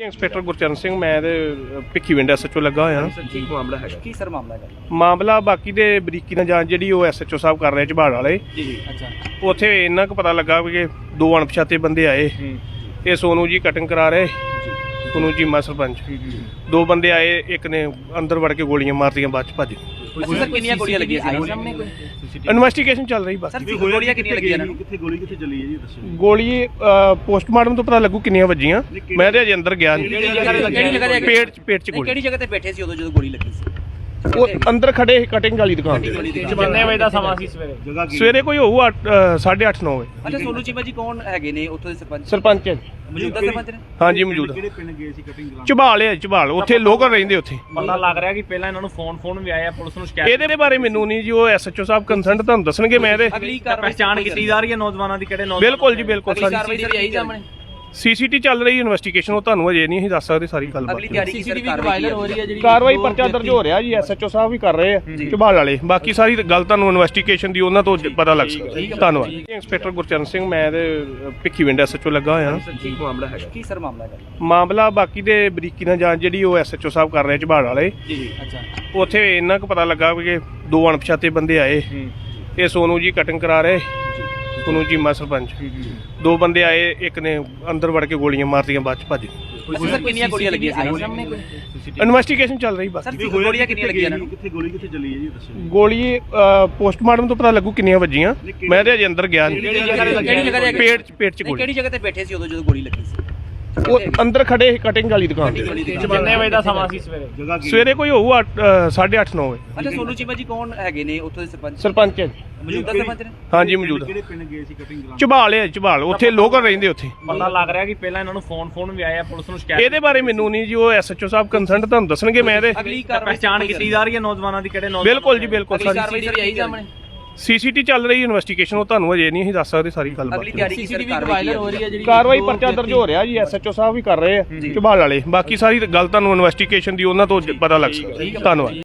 Inspector Gurcharan Singh ਮੈਂ ਤੇ Bhikhi wind SHO ਲੱਗਾ ਹੋਇਆ। ਹਾਂ ਕੀ ਮਾਮਲਾ ਹੈ? ਕੀ ਸਰ ਮਾਮਲਾ ਹੈ? ਮਾਮਲਾ ਬਾਕੀ ਦੇ ਬਰੀਕੀ ਨਾਲ ਜਾਂਚ ਜਿਹੜੀ ਉਹ ਐਸਐਚਓ ਸਾਹਿਬ ਕਰ ਰਹੇ ਝਬਾੜ ਵਾਲੇ। ਜੀ ਜੀ। ਅੱਛਾ। ਉੱਥੇ ਇੰਨਾ ਕੁ ਪਤਾ ਲੱਗਾ ਵੀ ਕਿ ਦੋ ਅਣਪਛਾਤੇ ਬੰਦੇ ਆਏ। ਇਹ ਸੋਨੂ ਜੀ ਕਟਿੰਗ ਕਰਾ ਰਹੇ ਸੋਨੂ ਜੀ ਮਾ ਸਰਪੰਚ। ਦੋ ਬੰਦੇ ਆਏ ਇੱਕ ਨੇ ਅੰਦਰ ਵੜ ਕੇ ਗੋਲੀਆਂ ਮਾਰਤੀਆਂ ਬਾਅਦ ਚ ਭੱਜ ਗਏ। ਕਿੰਨੀਆਂ ਗੋਲੀਆਂ ਲੱਗੀਆਂ ਸੀ ਸਾਹਮਣੇ ਕੋਈ? ਇਨਵੈਸਟੀਗੇਸ਼ਨ ਚੱਲ ਰਹੀ ਬਸ। ਸਰ ਗੋਲੀਆਂ ਕਿੰਨੀਆਂ ਲੱਗੀਆਂ ਇਹਨਾਂ ਨੂੰ? ਕਿੱਥੇ ਗੋਲੀ ਕਿੱਥੇ ਚੱਲੀ ਹੈ ਜੀ ਦੱਸੋ ਗੋਲੀ ਪੋਸਟਮਾਰਟਮ ਤੋਂ ਪਤਾ ਲੱਗੂ ਕਿੰਨੀਆਂ ਵੱਜੀਆਂ। ਮੈਂ ਤੇ ਅਜੇ ਅੰਦਰ ਗਿਆ ਨਹੀਂ ਕਿਹੜੀ ਜਗ੍ਹਾ ਤੇ ਕਿਹੜੀ ਜਗ੍ਹਾ ਤੇ ਪੇਟ ਚ ਪੇਟ ਚ ਨਹੀਂ, ਗੋਲੀ। ਕਿਹੜੀ ਜਗ੍ਹਾ ਤੇ ਬੈਠੇ ਸੀ ਉਦੋਂ ਜਦੋਂ ਗੋਲੀ ਲੱਗੀ ਸੀ? ਉਹ ਅੰਦਰ ਖੜੇ ਕਟਿੰਗ ਵਾਲੀ ਦੁਕਾਨ ਤੇ। ਕਿੰਨੇ ਵਜੇ ਦਾ ਸਮਾਂ ਸੀ ਸਵੇਰੇ? ਜਗ੍ਹਾ ਕੀ? ਸਵੇਰੇ ਕੋਈ ਹੋਊ 8:30 9 ਵਜੇ। ਅੱਛਾ ਸੋਨੂ ਚੀਮਾ ਜੀ ਕੌਣ ਹੈਗੇ ਨੇ ਉੱਥੋਂ ਦੇ ਸਰਪੰਚ? ਸਰਪੰਚ ਹੈ। ਜੀ। ਮੌਜੂਦਾ ਸਰਪੰਚ ਨੇ? ਹਾਂਜੀ ਮੌਜੂਦ। ਕਿਹੜੇ ਪਿੰਡ ਗਏ ਸੀ ਕਟਿੰਗ ਕਰਾਉਣ? ਝਬਾਲ ਹੈ ਝਬਾਲ। ਉੱਥੇ ਲੋਕਲ ਰਹਿੰਦੇ ਉੱਥੇ। ਪਤਾ ਲੱਗ ਰਿਹਾ ਕਿ ਪਹਿਲਾਂ ਇਹਨਾਂ ਨੂੰ ਫੋਨ ਫੋਨ ਵੀ ਆਇਆ ਪੁਲਿਸ ਨੂੰ ਸ਼ਿਕਾਇਤ ਇਹਦੇ ਬਾਰੇ ਮੈਨੂੰ ਨਹੀਂ ਜੀ ਉਹ ਐਸਐਚਓ ਸਾਹਿਬ ਕੰਸਰਟ ਤੁਹਾਨੂੰ ਦੱਸਣਗੇ ਮੈਂ ਇਹਦੇ ਅਗਲੀ ਕਾਰਵਾਈ ਪਹਿਚਾਣ ਕੀਤੀ ਜਾ ਰਹੀ ਹੈ ਨੌਜਵਾਨਾਂ ਦੀ ਕਿਹੜੇ ਨੌਜਵਾਨ ਬਿਲਕੁਲ ਜੀ ਬਿਲਕੁਲ। ਅਗਲੀ ਸਾਰੀ ਕਾਰਵਾਈ ਸਰ ਆਈ ਸਾਹਮਣੇ? ਸੀਸੀਟੀ ਚੱਲ ਰਹੀ ਇਨਵੈਸਟੀਗੇਸ਼ਨ ਉਹ ਤੁਹਾਨੂੰ ਅਜੇ ਨਹੀਂ ਅਸੀਂ ਦੱਸ ਸਕਦੇ ਸਾਰੀ ਗੱਲ ਅਗਲੀ ਤਿਆਰੀ ਕੀ ਸਰ ਕਾਰਵਾਈ ਹੋ ਰਹੀ ਹੈ ਜਿਹੜੀ ਕਾਰਵਾਈ ਪਰਚਾ ਦਰਜ ਹੋ ਰਿਹਾ ਜੀ ਐਸਐਚਓ ਸਾਹਿਬ ਵੀ ਕਰ ਰਹੇ ਆ ਝਬਾਲ ਵਾਲੇ। ਬਾਕੀ ਸਾਰੀ ਗੱਲ ਤੁਹਾਨੂੰ ਇਨਵੈਸਟੀਗੇਸ਼ਨ ਦੀ ਉਹਨਾਂ ਤੋਂ ਪਤਾ ਲੱਗ ਸਕਦਾ। ਧੰਨਵਾਦ। ਇੰਸਪੈਕਟਰ ਗੁਰਚਰਨ ਸਿੰਘ ਮੈਂ ਤੇ ਭਿੱਖੀ ਵਿੰਡ ਐਸਐਚਓ ਲੱਗਾ ਹੋਇਆ। ਹਾਂ ਕੀ ਮਾਮਲਾ ਹੈ ਕੀ ਸਰ ਮਾਮਲਾ ਹੈ ਮਾਮਲਾ ਬਾਕੀ ਦੇ ਬਰੀਕੀ ਨਾਲ ਜਾਂਚ ਜਿਹੜੀ ਉਹ ਐਸਐਚਓ ਸਾਹਿਬ ਕਰ ਰਹੇ ਝਬਾਲ ਵਾਲੇ। ਜੀ ਜੀ। ਅੱਛਾ। ਉੱਥੇ ਇੰਨਾ ਕੁ ਪਤਾ ਲੱਗਾ ਵੀ ਕਿ ਦੋ ਅਣਪਛਾਤੇ ਬੰਦੇ ਆਏ। ਇਹ ਸੋਨੂ ਜੀ ਕਟਿੰਗ ਕਰਾ ਰਹੇ। ਸੋਨੂ ਜੀ ਮਾ ਸਰਪੰਚ ਦੋ ਬੰਦੇ ਆਏ ਇੱਕ ਨੇ ਅੰਦਰ ਵੜ ਕੇ ਗੋਲੀਆਂ ਮਾਰਤੀਆਂ ਬਾਅਦ ਚ ਭੱਜ ਗਏ। ਅੱਛਾ ਸਰ ਕਿੰਨੀਆਂ ਗੋਲੀਆਂ ਲੱਗੀਆਂ ਸੀ? ਸਾਹਮਣੇ ਕੋਈ? ਇਨਵੈਸਟੀਗੇਸ਼ਨ ਚੱਲ ਰਹੀ ਬਸ। ਸਰ ਗੋਲੀਆਂ ਕਿੰਨੀਆਂ ਲੱਗੀਆਂ? ਇਹਨਾਂ ਨੂੰ ਕਿੱਥੇ ਗੋਲੀ ਕਿੱਥੇ ਚੱਲੀ ਹੈ ਜੀ ਦੱਸੋ ਗੋਲੀ ਪੋਸਟਮਾਰਟਮ ਤੋਂ ਪਤਾ ਲੱਗੂ ਕਿੰਨੀਆਂ ਵੱਜੀਆਂ। ਮੈਂ ਤੇ ਅਜੇ ਅੰਦਰ ਗਿਆ ਨਹੀਂ ਕਿਹੜੀ ਜਗ੍ਹਾ ਤੇ ਕਿਹੜੀ ਜਗ੍ਹਾ ਤੇ ਪੇਟ ਚ ਪੇਟ ਚ ਨਹੀਂ, ਗੋਲੀ। ਕਿਹੜੀ ਜਗ੍ਹਾ ਤੇ ਬੈਠੇ ਸੀ ਉਦੋਂ ਜਦੋਂ ਗੋਲੀ ਲੱਗੀ ਸੀ? ਉਹ ਅੰਦਰ ਖੜੇ ਕਟਿੰਗ ਵਾਲੀ ਦੁਕਾਨ ਤੇ। ਕਿੰਨੇ ਵਜੇ ਦਾ ਸਮਾਂ ਸੀ ਸਵੇਰੇ? ਸਵੇਰੇ ਕੋਈ ਹੋਊ 8:30 9 ਵਜੇ। ਅੱਛਾ ਸੋਨੂ ਚੀਮਾ ਜੀ ਕੌਣ ਹੈਗੇ ਨੇ ਉੱਥੋਂ ਦੇ ਸਰਪੰਚ? ਸਰਪੰਚ ਹੈ ਜੀ। ਮੌਜੂਦਾ ਸਰਪੰਚ ਨੇ? ਹਾਂਜੀ ਮੌਜੂਦ। ਕਿਹੜੇ ਪਿੰਡ ਗਏ ਸੀ ਕਟਿੰਗ ਕਰਾਉਣ? ਝਬਾਲ ਹੈ ਝਬਾਲ। ਉੱਥੇ ਲੋਕਲ ਰਹਿੰਦੇ ਉੱਥੇ। ਪਤਾ ਲੱਗ ਰਿਹਾ ਕਿ ਪਹਿਲਾਂ ਇਹਨਾਂ ਨੂੰ ਫੋਨ ਫੋਨ ਵੀ ਆਇਆ ਪੁਲਿਸ ਨੂੰ ਸ਼ਿਕਾਇਤ ਇਹਦੇ ਬਾਰੇ ਮੈਨੂੰ ਨਹੀਂ ਜੀ ਉਹ ਐਸਐਚਓ ਸਾਹਿਬ ਕੰਸਰਟ ਤੁਹਾਨੂੰ ਦੱਸਣਗੇ ਮੈਂ ਇਹਦੇ। ਅਗਲੀ ਕਾਰਵਾਈ ਪਹਿਚਾਣ ਕੀਤੀ ਜਾ ਰਹੀ ਹੈ ਨੌਜਵਾਨਾਂ ਦੀ ਕਿਹੜੇ ਨੌਜਵਾਨ ਬਿਲਕੁਲ ਜੀ ਬਿਲਕੁਲ। ਅਗਲੀ ਸਾਰੀ ਕਾਰਵਾਈ ਸਰ ਆਈ ਸਾਹਮਣੇ। ਸੀਸੀਟੀ ਚੱਲ ਰਹੀ ਇਨਵੈਸਟੀਗੇਸ਼ਨ ਉਹ ਤੁਹਾਨੂੰ ਅਜੇ ਨਹੀਂ ਅਸੀਂ ਦੱਸ ਸਕਦੇ ਸਾਰੀ ਗੱਲ ਅਗਲੀ ਤਿਆਰੀ ਕੀ ਸਰ ਕਾਰਵਾਈ ਹੋ ਰਹੀ ਹੈ ਜਿਹੜੀ ਕਾਰਵਾਈ ਪਰਚਾ ਦਰਜ ਹੋ ਰਿਹਾ ਜੀ ਐਸਐਚਓ ਸਾਹਿਬ ਵੀ ਕਰ ਰਹੇ ਆ ਝਬਾਲ ਵਾਲੇ। ਬਾਕੀ ਸਾਰੀ ਗੱਲ ਤੁਹਾਨੂੰ ਇਨਵੈਸਟੀਗੇਸ਼ਨ ਦੀ ਉਹਨਾਂ ਤੋਂ ਪਤਾ ਲੱਗ ਸਕਦਾ। ਧੰਨਵਾਦ।